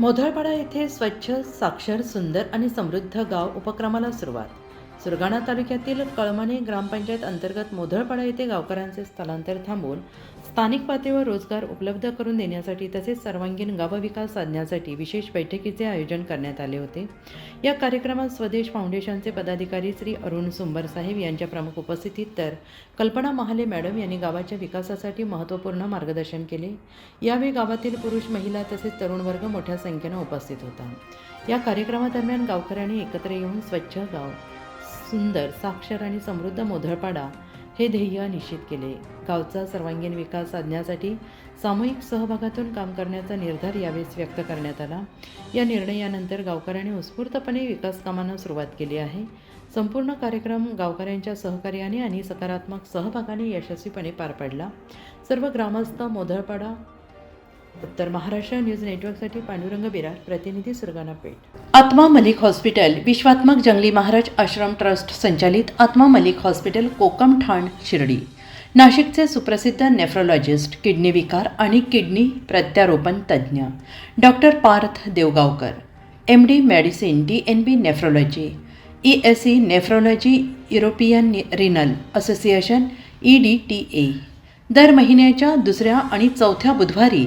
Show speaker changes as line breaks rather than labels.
मोधळपाडा येथे स्वच्छ साक्षर सुंदर आणि समृद्ध गाव उपक्रमाला सुरुवात. सुरगाणा तालुक्यातील कळमणे ग्रामपंचायत अंतर्गत मोधळपाडा येथे गावकऱ्यांचे स्थलांतर थांबवून स्थानिक पातळीवर रोजगार उपलब्ध करून देण्यासाठी तसेच सर्वांगीण गावविकास साधण्यासाठी विशेष बैठकीचे आयोजन करण्यात आले होते. या कार्यक्रमात स्वदेश फाउंडेशनचे पदाधिकारी श्री अरुण सुंबर साहेब यांच्या प्रमुख उपस्थितीत तर कल्पना महाले मॅडम यांनी गावाच्या विकासासाठी महत्त्वपूर्ण मार्गदर्शन केले. यावेळी गावातील पुरुष महिला तसेच तरुण वर्ग मोठ्या संख्येनं उपस्थित होता. या कार्यक्रमादरम्यान गावकऱ्यांनी एकत्र येऊन स्वच्छ गाव सुंदर साक्षर आणि समृद्ध मोधळपाडा हे ध्येय निश्चित केले. गावचा सर्वांगीण विकास साधण्यासाठी सामूहिक सहभागातून काम करण्याचा निर्धार यावेळेस व्यक्त करण्यात आला. या निर्णयानंतर गावकऱ्यांनी उत्स्फूर्तपणे विकास कामांना सुरुवात केली आहे. संपूर्ण कार्यक्रम गावकऱ्यांच्या सहकार्याने आणि सकारात्मक सहभागाने यशस्वीपणे पार पडला. सर्व ग्रामस्थ मोधळपाडा उत्तर महाराष्ट्र न्यूज नेटवर्कसाठी पांडुरंग बिरार प्रतिनिधी सुरगाणा पेठ. आत्मा मलिक हॉस्पिटल विश्वात्मक जंगली महाराज आश्रम ट्रस्ट संचालित आत्मा मलिक हॉस्पिटल कोकम ठाण शिर्डी. नाशिकचे सुप्रसिद्ध नेफ्रोलॉजिस्ट किडनी विकार आणि किडनी प्रत्यारोपण तज्ज्ञ. Doctor Parth Devgaonkar M D medicine D N B nephrology E S E nephrology European renal association E D T A दर महिन्याच्या दुसऱ्या आणि चौथ्या बुधवारी